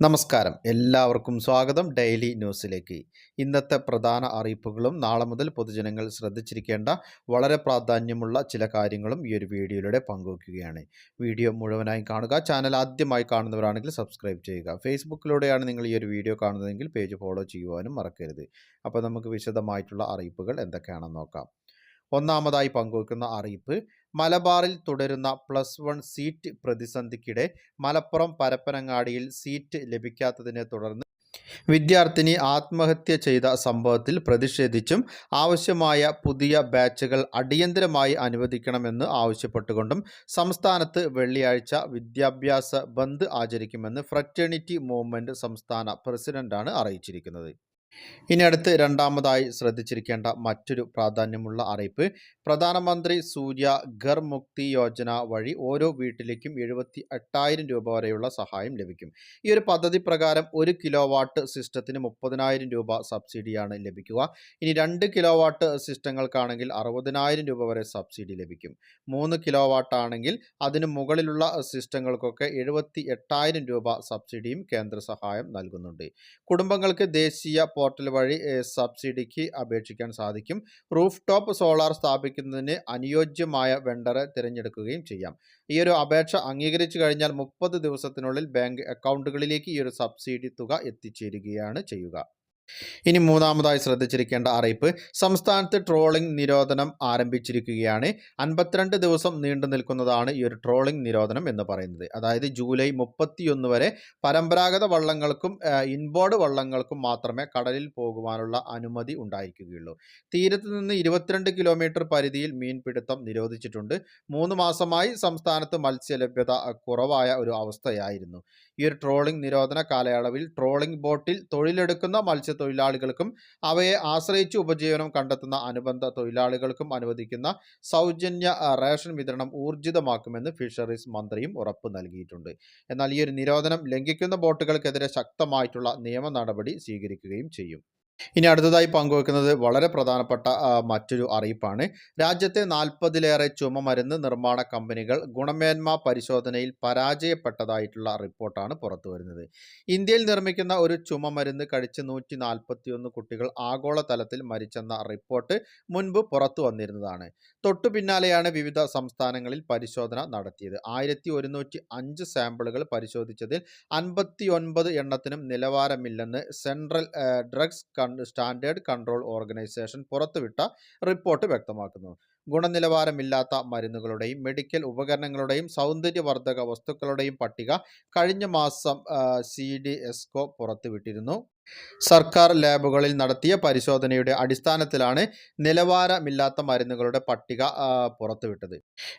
നമസ്കാരം. എല്ലാവർക്കും സ്വാഗതം ഡെയിലി ന്യൂസിലേക്ക്. ഇന്നത്തെ പ്രധാന അറിയിപ്പുകളും നാളെ മുതൽ പൊതുജനങ്ങൾ ശ്രദ്ധിച്ചിരിക്കേണ്ട വളരെ പ്രാധാന്യമുള്ള ചില കാര്യങ്ങളും ഈ ഒരു വീഡിയോയിലൂടെ പങ്കുവയ്ക്കുകയാണ് വീഡിയോ മുഴുവനായി കാണുക ചാനൽ ആദ്യമായി കാണുന്നവരാണെങ്കിൽ സബ്സ്ക്രൈബ് ചെയ്യുക. ഫേസ്ബുക്കിലൂടെയാണ് നിങ്ങൾ ഈ ഒരു വീഡിയോ കാണുന്നതെങ്കിൽ പേജ് ഫോളോ ചെയ്യുവാനും മറക്കരുത്. അപ്പോൾ നമുക്ക് വിശദമായിട്ടുള്ള അറിയിപ്പുകൾ എന്തൊക്കെയാണെന്ന് നോക്കാം. ഒന്നാമതായി പങ്കുവെക്കുന്ന അറിയിപ്പ് മലബാറിൽ തുടരുന്ന പ്ലസ് വൺ സീറ്റ് പ്രതിസന്ധിക്കിടെ മലപ്പുറം പരപ്പനങ്ങാടിയിൽ സീറ്റ് ലഭിക്കാത്തതിനെ തുടർന്ന് വിദ്യാർത്ഥിനി ആത്മഹത്യ ചെയ്ത സംഭവത്തിൽ പ്രതിഷേധിച്ചും ആവശ്യമായ പുതിയ ബാച്ചുകൾ അടിയന്തരമായി അനുവദിക്കണമെന്ന് ആവശ്യപ്പെട്ടുകൊണ്ടും സംസ്ഥാനത്ത് വെള്ളിയാഴ്ച വിദ്യാഭ്യാസ ബന്ദ് ആചരിക്കുമെന്ന് ഫ്രറ്റേണിറ്റി മൂവ്മെന്റ് സംസ്ഥാന പ്രസിഡന്റാണ് അറിയിച്ചിരിക്കുന്നത്. ഇനി അടുത്ത് രണ്ടാമതായി ശ്രദ്ധിച്ചിരിക്കേണ്ട മറ്റൊരു പ്രാധാന്യമുള്ള അറിയിപ്പ്. പ്രധാനമന്ത്രി സൂര്യ ഘർ മുക്തി യോജന വഴി ഓരോ വീട്ടിലേക്കും എഴുപത്തി എട്ടായിരം രൂപ വരെയുള്ള സഹായം ലഭിക്കും. ഈ ഒരു പദ്ധതി പ്രകാരം ഒരു കിലോ വാട്ട് സിസ്റ്റത്തിന് മുപ്പതിനായിരം രൂപ സബ്സിഡിയാണ് ലഭിക്കുക. ഇനി രണ്ട് കിലോ വാട്ട് സിസ്റ്റങ്ങൾക്കാണെങ്കിൽ അറുപതിനായിരം രൂപ വരെ സബ്സിഡി ലഭിക്കും. മൂന്ന് കിലോ വാട്ട് ആണെങ്കിൽ അതിന് മുകളിലുള്ള സിസ്റ്റങ്ങൾക്കൊക്കെ എഴുപത്തി എട്ടായിരം രൂപ സബ്സിഡിയും കേന്ദ്ര സഹായം നൽകുന്നുണ്ട്. കുടുംബങ്ങൾക്ക് ദേശീയ പോർട്ടൽ വഴി സബ്സിഡിക്ക് അപേക്ഷിക്കാൻ സാധിക്കും. റൂഫ് ടോപ്പ് സോളാർ സ്ഥാപിക്കുന്നതിന് അനുയോജ്യമായ വെണ്ടറെ തിരഞ്ഞെടുക്കുകയും ചെയ്യാം. ഈ ഒരു അപേക്ഷ അംഗീകരിച്ചു കഴിഞ്ഞാൽ മുപ്പത് ദിവസത്തിനുള്ളിൽ ബാങ്ക് അക്കൗണ്ടുകളിലേക്ക് ഈ ഒരു സബ്സിഡി തുക എത്തിച്ചേരുകയാണ് ചെയ്യുക. ഇനി മൂന്നാമതായി ശ്രദ്ധിച്ചിരിക്കേണ്ട അറിയിപ്പ്. സംസ്ഥാനത്ത് ട്രോളിംഗ് നിരോധനം ആരംഭിച്ചിരിക്കുകയാണ്. അൻപത്തിരണ്ട് ദിവസം നീണ്ടു നിൽക്കുന്നതാണ് ഈ ഒരു ട്രോളിംഗ് നിരോധനം എന്ന് പറയുന്നത്. അതായത് ജൂലൈ മുപ്പത്തിയൊന്ന് വരെ പരമ്പരാഗത വള്ളങ്ങൾക്കും ഇൻബോർഡ് വള്ളങ്ങൾക്കും മാത്രമേ കടലിൽ പോകുവാനുള്ള അനുമതി ഉണ്ടായിരിക്കുകയുള്ളൂ. തീരത്ത് നിന്ന് ഇരുപത്തിരണ്ട് കിലോമീറ്റർ പരിധിയിൽ മീൻപിടുത്തം നിരോധിച്ചിട്ടുണ്ട്. മൂന്ന് മാസമായി സംസ്ഥാനത്ത് മത്സ്യലഭ്യത കുറവായ ഒരു അവസ്ഥയായിരുന്നു. ഈ ഒരു ട്രോളിംഗ് നിരോധന കാലയളവിൽ ട്രോളിംഗ് ബോട്ടിൽ തൊഴിലെടുക്കുന്ന മത്സ്യത്തൊഴിലാളികൾക്കും അവയെ ആശ്രയിച്ച് ഉപജീവനം കണ്ടെത്തുന്ന അനുബന്ധ തൊഴിലാളികൾക്കും അനുവദിക്കുന്ന സൗജന്യ റേഷൻ വിതരണം ഊർജിതമാക്കുമെന്ന് ഫിഷറീസ് മന്ത്രിയും ഉറപ്പ് നൽകിയിട്ടുണ്ട്. എന്നാൽ ഈ ഒരു നിരോധനം ലംഘിക്കുന്ന ബോട്ടുകൾക്കെതിരെ ശക്തമായിട്ടുള്ള നിയമ നടപടി സ്വീകരിക്കുകയും ചെയ്യും. ഇനി അടുത്തതായി പങ്കുവെക്കുന്നത് വളരെ പ്രധാനപ്പെട്ട മറ്റൊരു അറിയിപ്പാണ്. രാജ്യത്തെ നാൽപ്പതിലേറെ ചുമമരുന്ന് നിർമ്മാണ കമ്പനികൾ ഗുണമേന്മ പരിശോധനയിൽ പരാജയപ്പെട്ടതായിട്ടുള്ള റിപ്പോർട്ടാണ് പുറത്തു വരുന്നത് ഇന്ത്യയിൽ നിർമ്മിക്കുന്ന ഒരു ചുമമരുന്ന് കഴിച്ച് നൂറ്റി നാൽപ്പത്തിയൊന്ന് കുട്ടികൾ ആഗോളതലത്തിൽ മരിച്ചെന്ന റിപ്പോർട്ട് മുൻപ് പുറത്തു വന്നിരുന്നതാണ്. തൊട്ടു പിന്നാലെയാണ് വിവിധ സംസ്ഥാനങ്ങളിൽ പരിശോധന നടത്തിയത്. ആയിരത്തി ഒരുന്നൂറ്റി അഞ്ച് സാമ്പിളുകൾ പരിശോധിച്ചതിൽ അൻപത്തി ഒൻപത് എണ്ണത്തിനും നിലവാരമില്ലെന്ന് central drugs standard control organisation പുറത്തുവിട്ട റിപ്പോർട്ട് വ്യക്തമാക്കുന്നു. ഗുണനിലവാരമില്ലാത്ത മരുന്നുകളുടെയും മെഡിക്കൽ ഉപകരണങ്ങളുടെയും സൗന്ദര്യവർദ്ധക വസ്തുക്കളുടെയും പട്ടിക കഴിഞ്ഞ മാസം സി ഡി എസ്കോ പുറത്തുവിട്ടിരുന്നു. സർക്കാർ ലാബുകളിൽ നടത്തിയ പരിശോധനയുടെ അടിസ്ഥാനത്തിലാണ് നിലവാരമില്ലാത്ത മരുന്നുകളുടെ പട്ടിക പുറത്തുവിട്ടത്.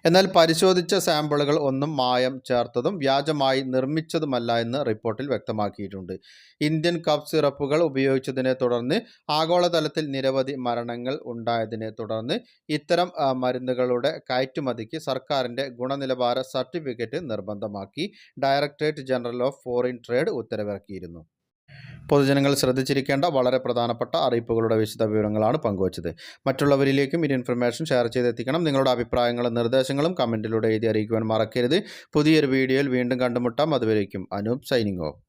എന്നാൽ പരിശോധിച്ച സാമ്പിളുകൾ ഒന്നും മായം ചേർത്തതും വ്യാജമായി നിർമ്മിച്ചതുമല്ല എന്ന് റിപ്പോർട്ടിൽ വ്യക്തമാക്കിയിട്ടുണ്ട്. ഇന്ത്യൻ കഫ് സിറപ്പുകൾ ഉപയോഗിച്ചതിനെ തുടർന്ന് ആഗോളതലത്തിൽ നിരവധി മരണങ്ങൾ ഉണ്ടായതിനെ തുടർന്ന് ഇത്തരം മരുന്നുകളുടെ കയറ്റുമതിക്ക് സർക്കാരിന്റെ ഗുണനിലവാര സർട്ടിഫിക്കറ്റ് നിർബന്ധമാക്കി directorate general of foreign trade ഉത്തരവിറക്കിയിരുന്നു. പൊതുജനങ്ങൾ ശ്രദ്ധിച്ചിരിക്കേണ്ട വളരെ പ്രധാനപ്പെട്ട അറിയിപ്പുകളുടെ വിശദ വിവരങ്ങളാണ് പങ്കുവച്ചത്. മറ്റുള്ളവരിലേക്കും ഈ ഇൻഫർമേഷൻ ഷെയർ ചെയ്തെത്തിക്കണം. നിങ്ങളുടെ അഭിപ്രായങ്ങളും നിർദ്ദേശങ്ങളും കമന്റിലൂടെ എഴുതി അറിയിക്കുവാൻ മറക്കരുത്. പുതിയൊരു വീഡിയോയിൽ വീണ്ടും കണ്ടുമുട്ടാം. അതുവരേക്കും അനൂപ് സൈനിങ് ഓഫ്.